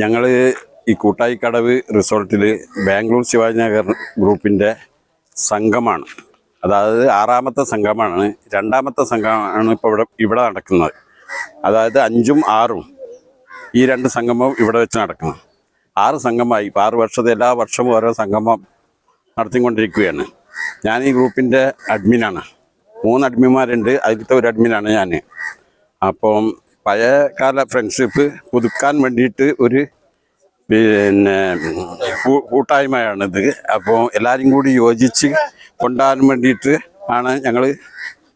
ഞങ്ങൾ ഈ കൂട്ടായിക്കടവ് റിസോർട്ടിൽ ബാംഗ്ലൂർ ശിവാജിനഗർ ഗ്രൂപ്പിന്റെ സംഘമാണ്. അതായത് ആറാമത്തെ സംഘമാണ്. രണ്ടാമത്തെ സംഘമാണ് ഇപ്പോൾ ഇവിടെ ഇവിടെ നടക്കുന്നത്. അതായത് അഞ്ചും ആറും ഈ രണ്ട് സംഗമവും ഇവിടെ വെച്ച് നടക്കുന്നു ആറ് സംഗമമായി. ഇപ്പോൾ ആറ് വർഷത്തെ എല്ലാ വർഷവും ഓരോ സംഗമം നടത്തിക്കൊണ്ടിരിക്കുകയാണ്. ഞാൻ ഈ ഗ്രൂപ്പിന്റെ അഡ്മിനാണ് മൂന്ന് അഡ്മിന്മാരുണ്ട് അതിലത്തെ ഒരു അഡ്മിനാണ് ഞാൻ അപ്പം പഴയ കാല ഫ്രണ്ട്ഷിപ്പ് പുതുക്കാൻ വേണ്ടിയിട്ട് ഒരു പിന്നെ കൂട്ടായ്മയാണിത്. അപ്പോൾ എല്ലാവരും കൂടി യോജിച്ച് കൊണ്ടാൻ വേണ്ടിയിട്ട് ആണ് ഞങ്ങൾ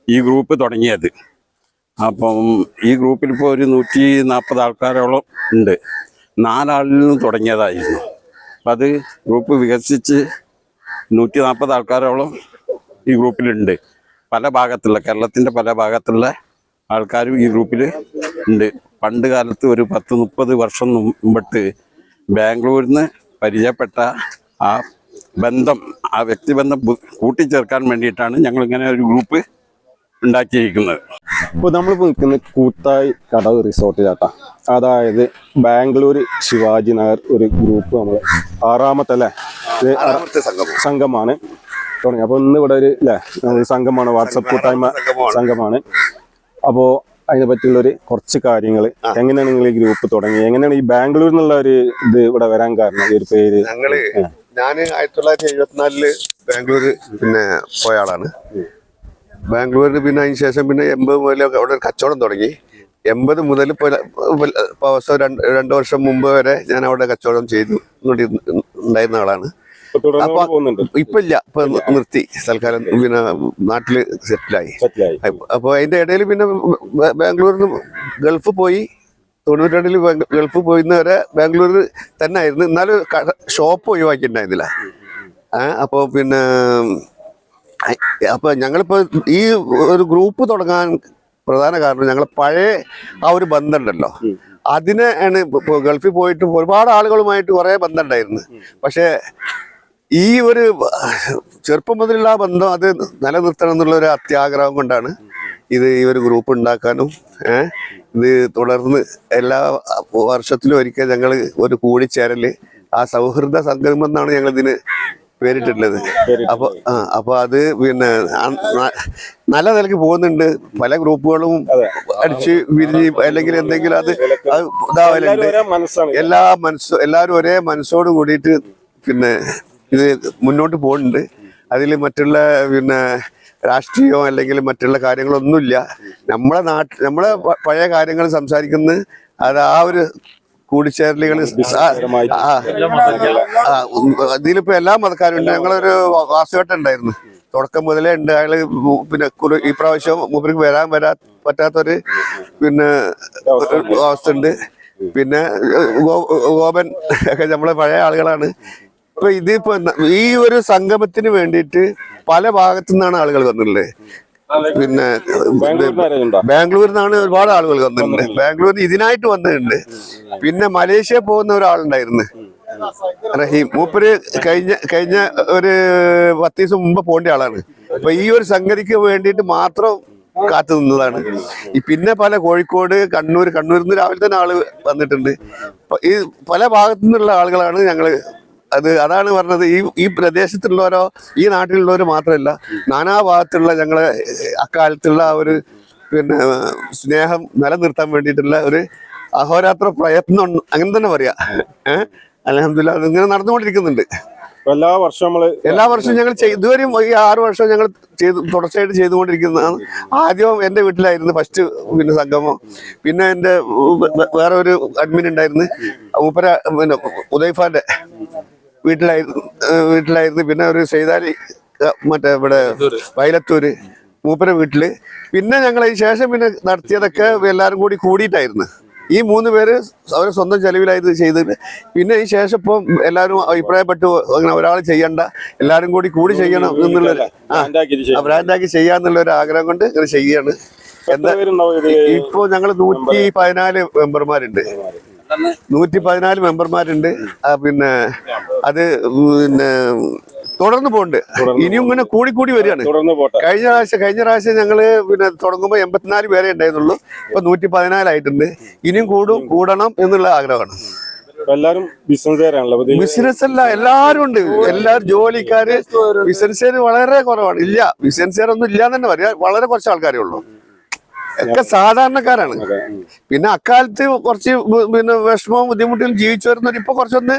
ഈ ഗ്രൂപ്പ് തുടങ്ങിയത്. അപ്പം ഈ ഗ്രൂപ്പിൽ ഇപ്പോൾ ഒരു നൂറ്റി നാൽപ്പത് ആൾക്കാരോളം ഉണ്ട്. നാലാളിൽ നിന്ന് തുടങ്ങിയതായിരുന്നു. അപ്പം അത് ഗ്രൂപ്പ് വികസിച്ച് നൂറ്റി നാൽപ്പത് ആൾക്കാരോളം ഈ ഗ്രൂപ്പിലുണ്ട് പല ഭാഗത്തുള്ള കേരളത്തിന്റെ പല ഭാഗത്തുള്ള ആൾക്കാരും ഈ ഗ്രൂപ്പിൽ ഉണ്ട്. പണ്ട് കാലത്ത് ഒരു പത്ത് മുപ്പത് വർഷം മുമ്പിട്ട് ബാംഗ്ലൂരിൽ നിന്ന് പരിചയപ്പെട്ട ആ ബന്ധം ആ വ്യക്തിബന്ധം കൂട്ടിച്ചേർക്കാൻ വേണ്ടിയിട്ടാണ് ഞങ്ങൾ ഇങ്ങനെ ഒരു ഗ്രൂപ്പ് ഉണ്ടാക്കിയിരിക്കുന്നത്. ഇപ്പോൾ നമ്മളിപ്പോൾ നിൽക്കുന്ന കൂത്തായി കടവ് റിസോർട്ടിലാട്ടാ. അതായത് ബാംഗ്ലൂർ ശിവാജി നഗർ ഒരു ഗ്രൂപ്പ് നമ്മൾ ആറാമത്തെ അല്ലേ സംഘമാണ് തുടങ്ങി. അപ്പോൾ ഇന്ന് ഇവിടെ ഒരു അല്ലേ സംഘമാണ് വാട്സപ്പ് കൂട്ടായ്മ സംഘമാണ് അപ്പോൾ അതിനെ പറ്റിയുള്ള ഒരു കുറച്ച് കാര്യങ്ങൾ എങ്ങനെയാണ് നിങ്ങൾ ഈ ഗ്രൂപ്പ് തുടങ്ങി എങ്ങനെയാണ് ഈ ബാംഗ്ലൂർ എന്നുള്ള ഒരു ഇത് ഇവിടെ വരാൻ കാരണം? ഈ ഒരു പേര്. ഞങ്ങൾ ഞാൻ ആയിരത്തി തൊള്ളായിരത്തി എഴുപത്തിനാലിൽ ബാംഗ്ലൂര് പിന്നെ പോയ ആളാണ്. ബാംഗ്ലൂരിൽ പിന്നെ അതിന് ശേഷം പിന്നെ എൺപത് മുതൽ അവിടെ ഒരു കച്ചവടം തുടങ്ങി. എൺപത് മുതൽ ഇപ്പോൾ ഇപ്പൊ രണ്ട് രണ്ട് വർഷം മുമ്പ് വരെ ഞാൻ അവിടെ കച്ചവടം ചെയ്തു ഉണ്ടായിരുന്ന ആളാണ്. ഇപ്പൊ ഇല്ല. ഇപ്പൊ നിർത്തി. തൽക്കാലം പിന്നെ നാട്ടിൽ സെറ്റിലായി. അപ്പൊ അതിന്റെ ഇടയിൽ പിന്നെ ബാംഗ്ലൂരിൽ നിന്ന് ഗൾഫ് പോയി. തൊണ്ണൂറ്റി രണ്ടിൽ ഗൾഫ് പോയിന്നവരെ ബാംഗ്ലൂർ തന്നെ ആയിരുന്നു എന്നാലും ഷോപ്പ് ഒഴിവാക്കിയിട്ടുണ്ടായിരുന്നില്ല. ഏഹ് അപ്പോൾ പിന്നെ അപ്പോൾ അപ്പൊ ഞങ്ങളിപ്പോ ഈ ഒരു ഗ്രൂപ്പ് തുടങ്ങാൻ പ്രധാന കാരണം ഞങ്ങൾ പഴയ ആ ഒരു ബന്ധമുണ്ടല്ലോ. അതിനെ ആണ് ഗൾഫിൽ പോയിട്ട് ഒരുപാട് ആളുകളുമായിട്ട് കുറെ ബന്ധമുണ്ടായിരുന്നു. പക്ഷെ ഈ ഒരു ചെറുപ്പം മുതലുള്ള ആ ബന്ധം അത് നിലനിർത്തണം എന്നുള്ള ഒരു അത്യാഗ്രഹം കൊണ്ടാണ് ഇത് ഈ ഒരു ഗ്രൂപ്പ് ഉണ്ടാക്കാനും ഇത് തുടർന്ന് എല്ലാ വർഷത്തിലും ഒരിക്കൽ ഞങ്ങൾ ഒരു കൂടിച്ചേരൽ ആ സൗഹൃദ സംഗമം എന്നാണ് ഞങ്ങൾ ഇതിന് പേരിട്ടിട്ടുള്ളത്. അപ്പൊ ആ അപ്പൊ അത് പിന്നെ നല്ല നിലയ്ക്ക് പോകുന്നുണ്ട്. പല ഗ്രൂപ്പുകളും അടിച്ച് വിരിഞ്ഞ് അല്ലെങ്കിൽ എന്തെങ്കിലും അത് അത് ഇതാവലുണ്ട്. എല്ലാ മനസ്സോ എല്ലാവരും ഒരേ മനസ്സോട് കൂടിയിട്ട് പിന്നെ ഇത് മുന്നോട്ട് പോകുന്നുണ്ട്. അതിൽ മറ്റുള്ള പിന്നെ രാഷ്ട്രീയമോ അല്ലെങ്കിൽ മറ്റുള്ള കാര്യങ്ങളൊന്നുമില്ല. നമ്മളെ നാട്ടിൽ നമ്മളെ പഴയ കാര്യങ്ങൾ സംസാരിക്കുന്നത് അത് ആ ഒരു കൂടിച്ചേരലുകൾ ഇതിലിപ്പോ എല്ലാ മതക്കാരും ഉണ്ട്. ഞങ്ങളൊരു വാസുകെട്ട ഉണ്ടായിരുന്നു. തുടക്കം മുതലേ ഉണ്ട്. അയാൾ പിന്നെ ഈ പ്രാവശ്യം മൂപ്പർക്ക് വരാൻ വരാ പറ്റാത്തൊരു പിന്നെ അവസ്ഥ ഉണ്ട്. പിന്നെ ഗോപൻ ഒക്കെ നമ്മളെ പഴയ ആളുകളാണ്. ഇപ്പൊ ഇതിപ്പോ ഈ ഒരു സംഗമത്തിന് വേണ്ടിയിട്ട് പല ഭാഗത്തു നിന്നാണ് ആളുകൾ വന്നിട്ടുള്ളത്. പിന്നെ ബാംഗ്ലൂരിൽ നിന്നാണ് ഒരുപാട് ആളുകൾ വന്നിട്ടുണ്ട്. ബാംഗ്ലൂരിൽ ഇതിനായിട്ട് വന്നിട്ടുണ്ട്. പിന്നെ മലേഷ്യ പോകുന്ന ഒരാളുണ്ടായിരുന്നു. റഹീം. മൂപ്പര് കഴിഞ്ഞ കഴിഞ്ഞ ഒരു പത്ത് ദിവസം മുമ്പ് പോകേണ്ട ആളാണ്. അപ്പൊ ഈ ഒരു സംഗതിക്ക് വേണ്ടിയിട്ട് മാത്രം കാത്തു നിന്നതാണ്. ഈ പിന്നെ പല കോഴിക്കോട് കണ്ണൂർ കണ്ണൂരിൽ നിന്ന് രാവിലെ തന്നെ ആൾ വന്നിട്ടുണ്ട്. അപ്പൊ ഈ പല ഭാഗത്തു നിന്നുള്ള ആളുകളാണ് ഞങ്ങൾ അത് അതാണ് പറഞ്ഞത്. ഈ ഈ പ്രദേശത്തുള്ളവരോ ഈ നാട്ടിലുള്ളവരോ മാത്രമല്ല നാനാ ഭാഗത്തുള്ള ഞങ്ങളെ അക്കാലത്തുള്ള ആ ഒരു പിന്നെ സ്നേഹം നിലനിർത്താൻ വേണ്ടിയിട്ടുള്ള ഒരു അഹോരാത്ര പ്രയത്നം അങ്ങനെ തന്നെ പറയാ. ഏഹ് അലഹമില്ല അതിങ്ങനെ നടന്നുകൊണ്ടിരിക്കുന്നുണ്ട്. എല്ലാ വർഷവും നമ്മൾ എല്ലാ വർഷവും ഞങ്ങൾ ഇതുവരെയും ഈ ആറു വർഷം ഞങ്ങൾ ചെയ്ത് തുടർച്ചയായിട്ട് ചെയ്തുകൊണ്ടിരിക്കുന്നതാണ്. ആദ്യം എന്റെ വീട്ടിലായിരുന്നു ഫസ്റ്റ് പിന്നെ സംഗമം. പിന്നെ എന്റെ വേറെ ഒരു അഡ്മിൻ ഉണ്ടായിരുന്നു. മൂപ്പര പിന്നെ ഉദയ്ഫാന്റെ. വീട്ടിലായിരുന്നു വീട്ടിലായിരുന്നു പിന്നെ ഒരു സൈതാലി ഏഹ് മറ്റേ ഇവിടെ വയലത്തൂര് മൂപ്പര വീട്ടിൽ പിന്നെ ഞങ്ങൾ അതിന് ശേഷം പിന്നെ നടത്തിയതൊക്കെ എല്ലാവരും കൂടി കൂടിയിട്ടായിരുന്നു ഈ മൂന്ന് പേര് അവരെ സ്വന്തം ചെലവിലായിരുന്നു ചെയ്തിട്ട് പിന്നെ ഈ ശേഷം ഇപ്പം എല്ലാവരും അഭിപ്രായപ്പെട്ടു അങ്ങനെ ഒരാൾ ചെയ്യണ്ട എല്ലാവരും കൂടി കൂടി ചെയ്യണം എന്നുള്ള ആ ബ്രാൻഡാക്കി ചെയ്യാന്നുള്ള ഒരു ആഗ്രഹം കൊണ്ട് ഇങ്ങനെ ചെയ്യാണ് എന്താ ഇപ്പോ ഞങ്ങൾ നൂറ്റി പതിനാല് മെമ്പർമാരുണ്ട് നൂറ്റി പതിനാല് മെമ്പർമാരുണ്ട് പിന്നെ അത് പിന്നെ തുടർന്ന് പോകുന്നുണ്ട് ഇനിയും ഇങ്ങനെ കൂടി കൂടി വരികയാണ്. തുടർന്ന് പോട്ടെ. കഴിഞ്ഞ പ്രാവശ്യം കഴിഞ്ഞ പ്രാവശ്യം ഞങ്ങൾ പിന്നെ തുടങ്ങുമ്പോൾ എൺപത്തിനാല് പേരെ ഉണ്ടായിരുന്നുള്ളൂ. ഇപ്പൊ നൂറ്റി പതിനാലായിട്ടുണ്ട് ഇനിയും കൂടും കൂടണം എന്നുള്ള ആഗ്രഹമാണ്. എല്ലാരും ബിസിനസ്സുകാരാണല്ലോ. ബിസിനസ് അല്ല എല്ലാരും ഉണ്ട്. എല്ലാരും ജോലിക്കാര് ബിസിനസ്സുകാര് വളരെ കുറവാണ്. ഇല്ല ബിസിനസ്സുകാരൊന്നും ഇല്ല തന്നെ പറയാ. വളരെ കുറച്ച് ആൾക്കാരേ ഉള്ളൂ. ഒക്കെ സാധാരണക്കാരാണ്. പിന്നെ അക്കാലത്ത് കുറച്ച് പിന്നെ വിഷമവും ബുദ്ധിമുട്ടിലും ജീവിച്ചു വരുന്നവർ ഇപ്പൊ കുറച്ചൊന്ന്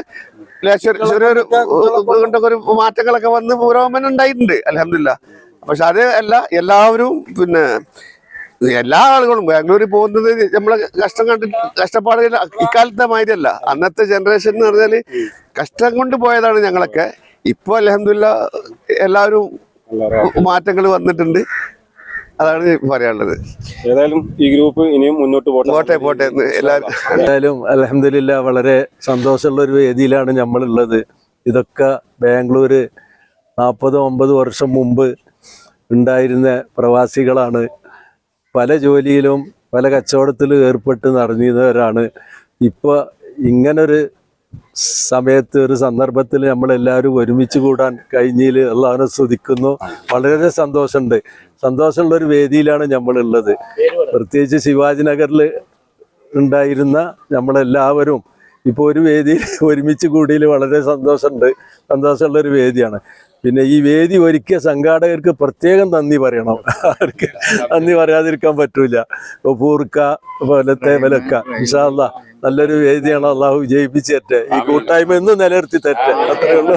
ഒരു- മാറ്റങ്ങളൊക്കെ വന്ന് പുരോഗമനം ഉണ്ടായിട്ടുണ്ട് അലഹമില്ല പക്ഷെ അത് അല്ല എല്ലാവരും പിന്നെ എല്ലാ ആളുകളും ബാംഗ്ലൂരിൽ പോകുന്നത് നമ്മളെ കഷ്ടം കണ്ട് കഷ്ടപ്പാട് ഇക്കാലത്തെ മാതിരിയല്ല. അന്നത്തെ ജനറേഷൻ എന്ന് പറഞ്ഞാൽ കഷ്ടം കൊണ്ട് പോയതാണ് ഞങ്ങളൊക്കെ. ഇപ്പൊ അലഹമില്ല എല്ലാവരും മാറ്റങ്ങൾ വന്നിട്ടുണ്ട്. അതാണ് പറയാനുള്ളത്. ഏതായാലും ഈ ഗ്രൂപ്പ് ഇനിയും മുന്നോട്ട് പോട്ടെ. പോട്ടെ പോട്ടെ. എല്ലാവരും എന്തായാലും അലഹമില്ല വളരെ സന്തോഷമുള്ള ഒരു വേദിയിലാണ് നമ്മളുള്ളത്. ഇതൊക്കെ ബാംഗ്ലൂര് നാൽപ്പത് ഒമ്പത് വർഷം മുമ്പ് ഉണ്ടായിരുന്ന പ്രവാസികളാണ്. പല ജോലിയിലും പല കച്ചവടത്തിലും ഏർപ്പെട്ട് നടന്നിരുന്നവരാണ്. ഇപ്പോൾ ഇങ്ങനൊരു സമയത്ത് ഒരു സന്ദർഭത്തിൽ നമ്മളെല്ലാവരും ഒരുമിച്ച് കൂടാൻ കഴിഞ്ഞതിൽ എല്ലാവരും സ്തുതിക്കുന്നു. വളരെ സന്തോഷമുണ്ട്. സന്തോഷമുള്ള ഒരു വേദിയിലാണ് നമ്മളുള്ളത്. പ്രത്യേകിച്ച് ശിവാജി നഗറിൽ ഉണ്ടായിരുന്ന നമ്മളെല്ലാവരും ഇപ്പോൾ ഒരു വേദിയിൽ ഒരുമിച്ച് കൂടിയിൽ വളരെ സന്തോഷമുണ്ട്. സന്തോഷമുള്ള ഒരു വേദിയാണ്. പിന്നെ ഈ വേദി ഒരുക്കിയ സംഘാടകർക്ക് പ്രത്യേകം നന്ദി പറയണം. അവർക്ക് നന്ദി പറയാതിരിക്കാൻ പറ്റൂല. പൂർക്ക പോലത്തെ വിലക്ക. വിശാല നല്ലൊരു വേദിയാണ്. അള്ളാഹു വിജയിപ്പിച്ച് ഈ കൂട്ടായ്മ എന്നും നിലനിർത്തി തെറ്റ് അത്രേ ഉള്ളൂ.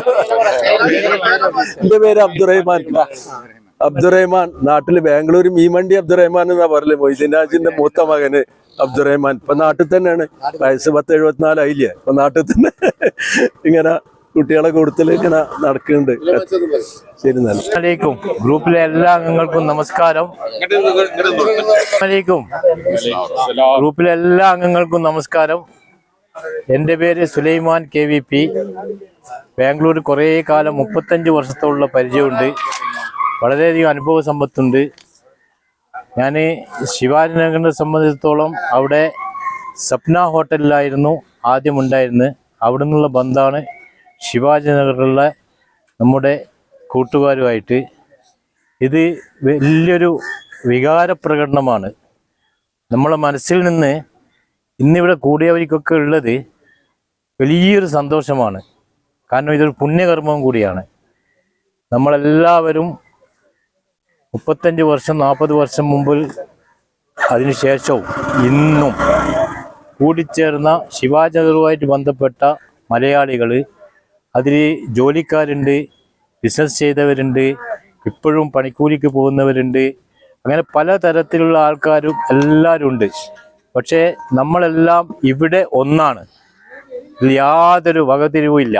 എന്റെ പേര് അബ്ദുറഹിമാൻ. അബ്ദുറഹിമാൻ നാട്ടിൽ ബാംഗ്ലൂർ മീമണ്ടി അബ്ദുറഹിമാൻ എന്നാ പറയൽ മൊയ്തീനാജിന്റെ മൂത്ത മകന്. അബ്ദുറഹ്മാൻ. ഇപ്പൊ നാട്ടിൽ തന്നെയാണ്. വയസ്സ് പത്ത് എഴുപത്തിനാലായില്ലേ ഇപ്പൊ നാട്ടിൽ തന്നെ ഇങ്ങനെ കുട്ടികളെ കൂടുതൽ ഇങ്ങനെ നടക്കുന്നുണ്ട്. ശരി നല്ല ഗ്രൂപ്പിലെ എല്ലാ അംഗങ്ങൾക്കും നമസ്കാരം. അലൈക്കും. ഗ്രൂപ്പിലെ എല്ലാ അംഗങ്ങൾക്കും നമസ്കാരം. എന്റെ പേര് Sulaiman K V P. Bangalore കുറേ കാലം മുപ്പത്തഞ്ച് വർഷത്തോളം പരിചയമുണ്ട്. വളരെയധികം അനുഭവ സമ്പത്തുണ്ട്. ഞാൻ ശിവാജി നഗറിനെ സംബന്ധിച്ചിടത്തോളം അവിടെ സപ്ന ഹോട്ടലിലായിരുന്നു ആദ്യം ഉണ്ടായിരുന്നത്. അവിടെ നിന്നുള്ള ബന്ധമാണ് ശിവാജി നഗറിലുള്ള നമ്മുടെ കൂട്ടുകാരുമായിട്ട്. ഇത് വലിയൊരു വികാര പ്രകടനമാണ്. നമ്മളെ മനസ്സിൽ നിന്ന് ഇന്നിവിടെ കൂടിയവർക്കൊക്കെ ഉള്ളത് വലിയൊരു സന്തോഷമാണ്. കാരണം ഇതൊരു പുണ്യകർമ്മം കൂടിയാണ്. നമ്മളെല്ലാവരും മുപ്പത്തഞ്ച് വർഷം നാൽപ്പത് വർഷം മുമ്പിൽ അതിനുശേഷവും ഇന്നും കൂടിച്ചേർന്ന ശിവാജി നഗറുമായിട്ട് ബന്ധപ്പെട്ട മലയാളികൾ അതിൽ ജോലിക്കാരുണ്ട് ബിസിനസ് ചെയ്തവരുണ്ട് ഇപ്പോഴും പണിക്കൂലിക്ക് പോകുന്നവരുണ്ട്. അങ്ങനെ പല തരത്തിലുള്ള ആൾക്കാരും എല്ലാവരും ഉണ്ട്. പക്ഷേ നമ്മളെല്ലാം ഇവിടെ ഒന്നാണ്. യാതൊരു വകതിരിവും ഇല്ല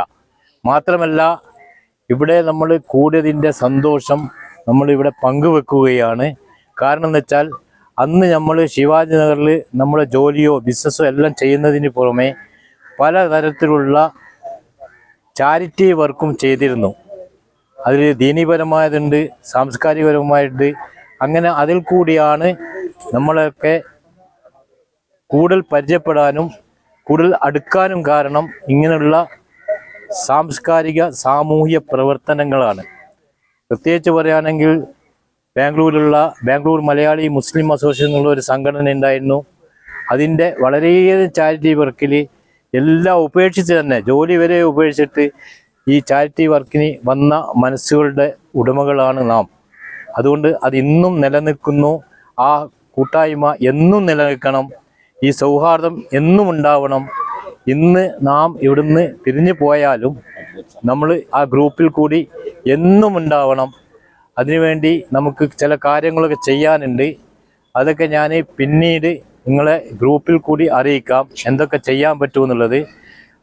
മാത്രമല്ല ഇവിടെ നമ്മൾ കൂടിയതിന്റെ സന്തോഷം നമ്മളിവിടെ പങ്കുവെക്കുകയാണ്. കാരണം എന്ന് വെച്ചാൽ അന്ന് നമ്മൾ ശിവാജി നഗറിൽ നമ്മുടെ ജോലിയോ ബിസിനസ്സോ എല്ലാം ചെയ്യുന്നതിന് പുറമെ പലതരത്തിലുള്ള ചാരിറ്റി വർക്കും ചെയ്തിരുന്നു. അതിൽ ദീനീപരമായതുണ്ട് സാംസ്കാരികപരമായിട്ട് അങ്ങനെ അതിൽ കൂടിയാണ് നമ്മളൊക്കെ കൂടുതൽ പരിചയപ്പെടാനും കൂടുതൽ അടുക്കാനും കാരണം ഇങ്ങനെയുള്ള സാംസ്കാരിക സാമൂഹ്യ പ്രവർത്തനങ്ങളാണ്. പ്രത്യേകിച്ച് പറയുകയാണെങ്കിൽ ബാംഗ്ലൂരിലുള്ള ബാംഗ്ലൂർ മലയാളി മുസ്ലിം അസോസിയേഷൻ എന്നുള്ള ഒരു സംഘടന ഉണ്ടായിരുന്നു. അതിന്റെ വളരെയേറെ ചാരിറ്റി വർക്കിൽ എല്ലാം ഉപേക്ഷിച്ച് തന്നെ ജോലി വരെ ഉപേക്ഷിച്ചിട്ട് ഈ ചാരിറ്റി വർക്കിന് വന്ന മനസ്സുകളുടെ ഉടമകളാണ് നാം. അതുകൊണ്ട് അത് ഇന്നും നിലനിൽക്കുന്നു. ആ കൂട്ടായ്മ എന്നും നിലനിൽക്കണം. ഈ സൗഹാർദ്ദം എന്നും ഉണ്ടാവണം. ഇന്ന് നാം ഇവിടുന്ന് പിരിഞ്ഞു പോയാലും നമ്മൾ ആ ഗ്രൂപ്പിൽ കൂടി എന്നും ഉണ്ടാവണം. അതിനുവേണ്ടി നമുക്ക് ചില കാര്യങ്ങളൊക്കെ ചെയ്യാനുണ്ട്. അതൊക്കെ ഞാൻ പിന്നീട് നിങ്ങളെ ഗ്രൂപ്പിൽ കൂടി അറിയിക്കാം. എന്തൊക്കെ ചെയ്യാൻ പറ്റുമെന്നുള്ളത്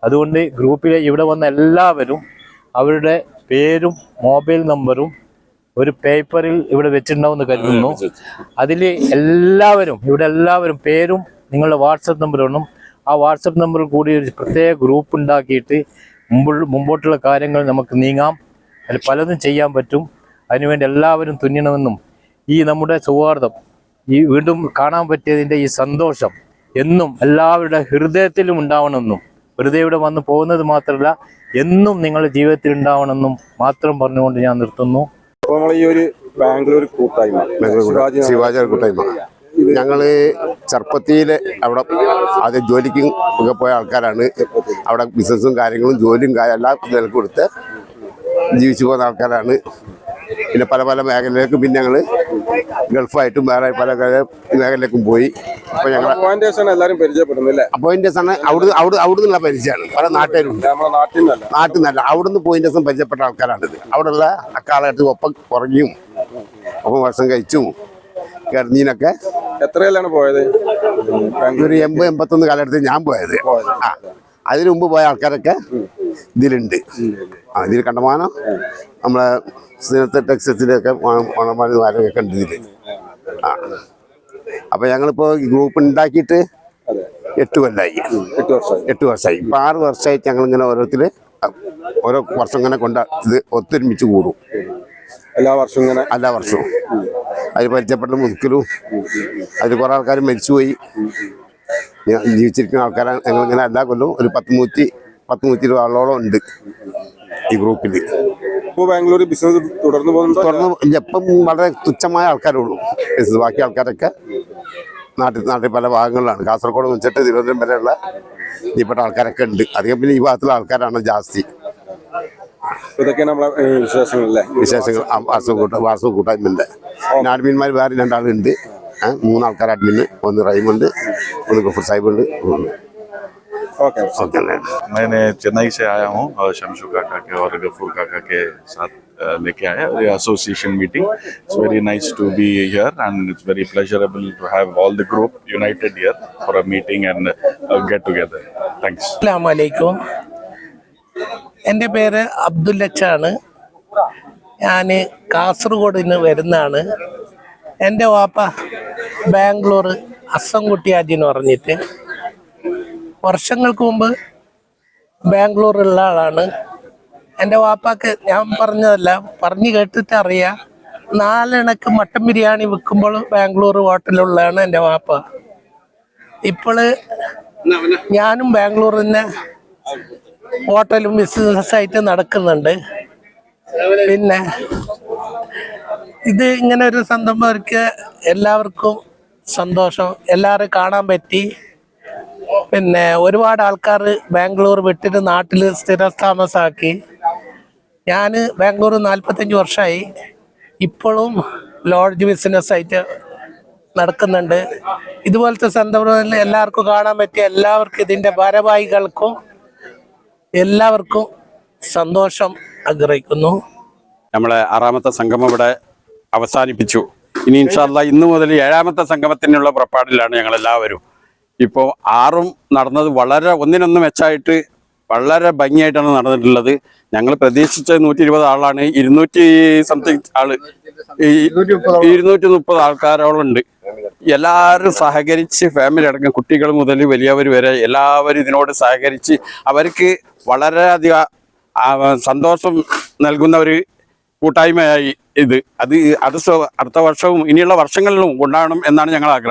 അതുകൊണ്ട് ഗ്രൂപ്പിലെ ഇവിടെ വന്ന എല്ലാവരും അവരുടെ പേരും മൊബൈൽ നമ്പറും ഒരു പേപ്പറിൽ ഇവിടെ വെച്ചിട്ടുണ്ടാവുമെന്ന് കരുതുന്നു. അതിൽ എല്ലാവരും ഇവിടെ എല്ലാവരും പേരും നിങ്ങളുടെ വാട്സപ്പ് നമ്പറും ആ വാട്സപ്പ് നമ്പറിൽ കൂടി ഒരു പ്രത്യേക ഗ്രൂപ്പ് ഉണ്ടാക്കിയിട്ട് മുമ്പ് മുമ്പോട്ടുള്ള കാര്യങ്ങൾ നമുക്ക് നീങ്ങാം. അതിൽ പലതും ചെയ്യാൻ പറ്റും. അതിനുവേണ്ടി എല്ലാവരും തുന്നണമെന്നും ഈ നമ്മുടെ സൗഹാർദ്ദം ഈ വീണ്ടും കാണാൻ പറ്റിയതിന്റെ ഈ സന്തോഷം എന്നും എല്ലാവരുടെ ഹൃദയത്തിലും ഉണ്ടാവണമെന്നും വെറുതെ ഇവിടെ വന്ന് പോകുന്നത് മാത്രമല്ല എന്നും നിങ്ങളുടെ ജീവിതത്തിൽ ഉണ്ടാവണമെന്നും മാത്രം പറഞ്ഞുകൊണ്ട് ഞാൻ നിർത്തുന്നു. അപ്പോൾ നമ്മൾ ഈ ഒരു ബാംഗ്ലൂർ കൂട്ടായ്മ ശിവാചാര കൂട്ടായ്മ. ഇത് ചെറുപ്പത്തിയിൽ അവിടെ ആദ്യം ജോലിക്കും ഒക്കെ പോയ ആൾക്കാരാണ്. അവിടെ ബിസിനസ്സും കാര്യങ്ങളും ജോലിയും എല്ലാം നിലയ്ക്ക് കൊടുത്ത് ജീവിച്ചു പോകുന്ന ആൾക്കാരാണ്. പിന്നെ പല പല മേഖലയിലേക്കും പിന്നെ ഞങ്ങൾ ഗൾഫായിട്ടും വേറെ പല പല മേഖലയിലേക്കും പോയി. അപ്പൊ ഞങ്ങൾ പരിചയപ്പെടുന്നില്ലേ പോയിന്റ് ആണ് അവിടെ അവിടെ നിന്നുള്ള പരിചയമാണ്. പല നാട്ടുകാരുണ്ട് നാട്ടിൽ നിന്നല്ല? അവിടുന്ന് പോയിന്റ് ദിവസം പരിചയപ്പെട്ട ആൾക്കാരാണിത്. അവിടെയുള്ള അക്കാലഘട്ടത്തിൽ ഒപ്പം കുറഞ്ഞും ഒപ്പം വർഷം കഴിച്ചും കരഞ്ഞീനൊക്കെ. എത്രയിലാണ് പോയത്? ഒരു എൺപത് എൺപത്തൊന്ന് കാലഘട്ടത്തിൽ ഞാൻ പോയത്. ആ അതിനു മുമ്പ് പോയ ആൾക്കാരൊക്കെ ഇതിലുണ്ട്. ആ ഇതിൽ കണ്ടമാനം നമ്മളെ സിനത്തെ ടെക്സ്റ്റസിലൊക്കെ ഓണമാരൊക്കെ ഉണ്ട് ഇതിൽ ആ അപ്പം ഞങ്ങളിപ്പോൾ ഗ്രൂപ്പ് ഉണ്ടാക്കിയിട്ട് എട്ട് കൊല്ലായി. എട്ട് വർഷമായി. എട്ട് വർഷമായി. ഇപ്പം ആറ് വർഷമായിട്ട് ഞങ്ങളിങ്ങനെ ഓരോരുത്തർ ഓരോ വർഷം ഇങ്ങനെ കൊണ്ട ഇത് ഒത്തൊരുമിച്ച് കൂടും. എല്ലാ വർഷവും ഇങ്ങനെ? എല്ലാ വർഷവും. അതിൽ പരിചയപ്പെട്ട മുതുക്കലും അതിൽ കുറേ ആൾക്കാർ മരിച്ചുപോയി. ജീവിച്ചിരിക്കുന്ന ആൾക്കാർ ഞങ്ങൾ ഇങ്ങനെ എല്ലാ കൊല്ലവും ഒരു പത്ത് നൂറ്റി പത്ത് നൂറ്റി ഇരുപത് ആളോളം ഉണ്ട് ഈ ഗ്രൂപ്പിൽ. ഇപ്പോൾ ബാംഗ്ലൂർ ബിസിനസ് തുടർന്ന് പോകുന്നു തുടർന്ന് ഇപ്പം വളരെ തുച്ഛമായ ആൾക്കാരേ ഉള്ളൂ ബാക്കി ആൾക്കാരൊക്കെ നാട്ടിൽ നാട്ടിൽ പല ഭാഗങ്ങളിലാണ്. കാസർഗോഡ് വെച്ചിട്ട് തിരുവനന്തപുരം വരെയുള്ള ഇപ്പോഴത്തെ ആൾക്കാരൊക്കെ ഉണ്ട്. അധികം പിന്നെ ഈ ഭാഗത്തുള്ള ആൾക്കാരാണ് ജാസ്തി. ഇതൊക്കെയാണ് നമ്മളെ ഏ, വിശേഷങ്ങളല്ലേ വിശേഷങ്ങൾ ആ വാസു കൂട്ട വാസു കൂട്ടായ്മന്റെ പിന്നെ അഡ്മിന്മാർ വേറെ രണ്ടാളുണ്ട് ഏ, മൂന്ന് ആൾക്കാർ അഡ്മിന് ഒന്ന് റൈമുണ്ട് ഒന്ന് ഗഫൂർ സാഹിബുണ്ട് ഓക്കെ ഓക്കെ मैंने चेन्नई से आया हूँ और शमशु काका के और गफूर काका के साथ अ, लेके आया association meeting it's very nice to be here and it's very pleasurable to have all the group united here for a meeting and get together thanks അസ്സാമലൈക്കും എന്റെ പേര് അബ്ദുല്ലച്ചാണ് ഞാൻ കാസർഗോഡ് നിന്ന് വരുന്നതാണ്. എന്റെ വാപ്പ ബാംഗ്ലൂർ അസംകുട്ടിയാജിന്ന് പറഞ്ഞിട്ട്. വർഷങ്ങൾക്ക് മുമ്പ് ബാംഗ്ലൂറുള്ള ആളാണ്. എന്റെ വാപ്പാക്ക് ഞാൻ പറഞ്ഞതല്ല പറഞ്ഞു കേട്ടിട്ട് അറിയാം. നാലണക്ക് മട്ടൻ ബിരിയാണി വിൽക്കുമ്പോൾ ബാംഗ്ലൂർ ഹോട്ടലുള്ളതാണ് എന്റെ വാപ്പ. ഇപ്പോൾ ഞാനും ബാംഗ്ലൂർ തന്നെ ഹോട്ടലും ബിസിനസ്സായിട്ട് നടക്കുന്നുണ്ട്. പിന്നെ ഇത് ഇങ്ങനെ ഒരു സംരംഭർക്ക് എല്ലാവർക്കും സന്തോഷം. എല്ലാവരും കാണാൻ പറ്റി. പിന്നെ ഒരുപാട് ആൾക്കാർ ബാംഗ്ലൂർ വിട്ടിട്ട് നാട്ടിൽ സ്ഥിരതാമസമാക്കി ഞാൻ ബാംഗ്ലൂർ നാൽപ്പത്തഞ്ച് വർഷമായി ഇപ്പോഴും ലോഡ്ജ് ബിസിനസ്സായിട്ട് നടക്കുന്നുണ്ട്. ഇതുപോലത്തെ സന്ദർഭങ്ങളിൽ എല്ലാവർക്കും കാണാൻ പറ്റിയ എല്ലാവർക്കും ഇതിന്റെ ഭാരവാഹികൾക്കും എല്ലാവർക്കും സന്തോഷം ആഗ്രഹിക്കുന്നു. നമ്മളെ ആറാമത്തെ സംഗമം ഇവിടെ അവസാനിപ്പിച്ചു. ഇനി ഇൻഷാല്ല ഇന്ന് മുതൽ ഏഴാമത്തെ സംഗമത്തിനുള്ള പുറപ്പാടിലാണ് ഞങ്ങൾ എല്ലാവരും ഇപ്പോൾ ആറും നടന്നത് വളരെ ഒന്നിനൊന്ന് മെച്ചമായിട്ട് വളരെ ഭംഗിയായിട്ടാണ് നടന്നിട്ടുള്ളത്. ഞങ്ങൾ പ്രതീക്ഷിച്ച നൂറ്റി ഇരുപത് ആളാണ്. ഇരുന്നൂറ്റി സംതിങ് ആൾ. ഇരുന്നൂറ്റി മുപ്പത് ആൾക്കാരോളം ഉണ്ട് എല്ലാവരും സഹകരിച്ച് ഫാമിലി അടക്കം കുട്ടികൾ മുതൽ വലിയവർ വരെ എല്ലാവരും ഇതിനോട് സഹകരിച്ച് അവർക്ക് വളരെയധികം സന്തോഷം നൽകുന്ന ഒരു കൂട്ടായ്മയായി ഇത്. അത് അത് അടുത്ത വർഷവും ഇനിയുള്ള വർഷങ്ങളിലും കൊണ്ടാടണം എന്നാണ് ഞങ്ങൾ ആഗ്രഹം